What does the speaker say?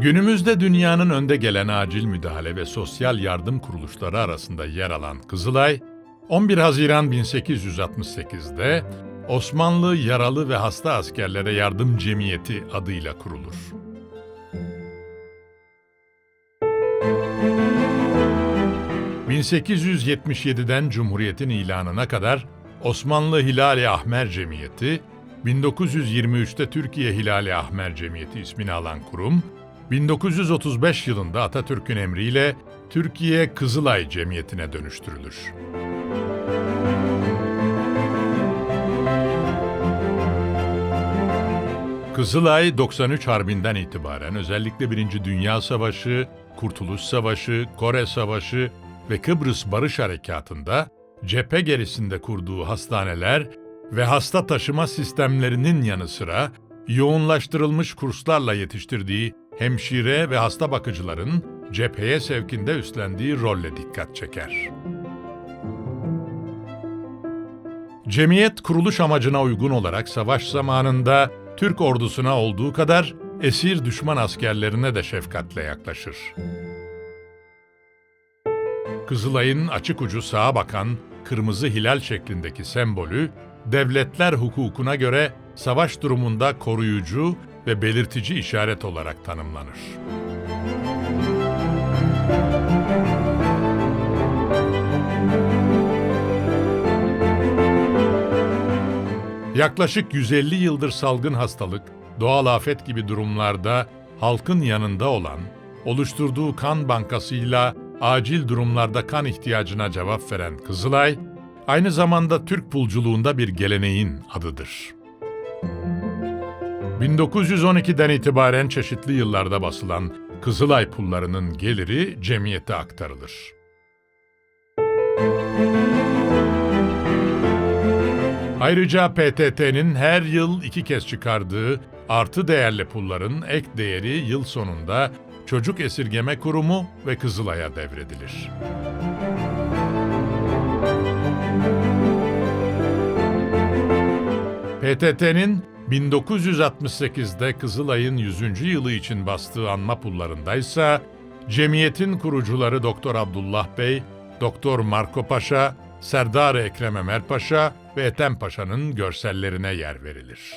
Günümüzde dünyanın önde gelen acil müdahale ve sosyal yardım kuruluşları arasında yer alan Kızılay, 11 Haziran 1868'de Osmanlı Yaralı ve Hasta Askerlere Yardım Cemiyeti adıyla kurulur. ...1877'den Cumhuriyet'in ilanına kadar Osmanlı Hilali Ahmer Cemiyeti, 1923'te Türkiye Hilali Ahmer Cemiyeti ismini alan kurum, 1935 yılında Atatürk'ün emriyle Türkiye Kızılay Cemiyeti'ne dönüştürülür. Kızılay 93 Harbi'nden itibaren özellikle Birinci Dünya Savaşı, Kurtuluş Savaşı, Kore Savaşı ve Kıbrıs Barış Harekatı'nda cephe gerisinde kurduğu hastaneler ve hasta taşıma sistemlerinin yanı sıra yoğunlaştırılmış kurslarla yetiştirdiği hemşire ve hasta bakıcıların cepheye sevkinde üstlendiği rolle dikkat çeker. Cemiyet kuruluş amacına uygun olarak savaş zamanında Türk ordusuna olduğu kadar esir düşman askerlerine de şefkatle yaklaşır. Kızılay'ın açık ucu sağa bakan kırmızı hilal şeklindeki sembolü, devletler hukukuna göre savaş durumunda koruyucu ve belirtici işaret olarak tanımlanır. Yaklaşık 150 yıldır salgın hastalık, doğal afet gibi durumlarda halkın yanında olan, oluşturduğu kan bankasıyla acil durumlarda kan ihtiyacına cevap veren Kızılay, aynı zamanda Türk pulculuğunda bir geleneğin adıdır. 1912'den itibaren çeşitli yıllarda basılan Kızılay pullarının geliri cemiyete aktarılır. Ayrıca PTT'nin her yıl iki kez çıkardığı artı değerli pulların ek değeri yıl sonunda Çocuk Esirgeme Kurumu ve Kızılay'a devredilir. PTT'nin 1968'de Kızılay'ın 100. yılı için bastığı anma pullarındaysa cemiyetin kurucuları Doktor Abdullah Bey, Doktor Marco Paşa, Serdar Ekrem Emer Paşa ve Ethem Paşa'nın görsellerine yer verilir.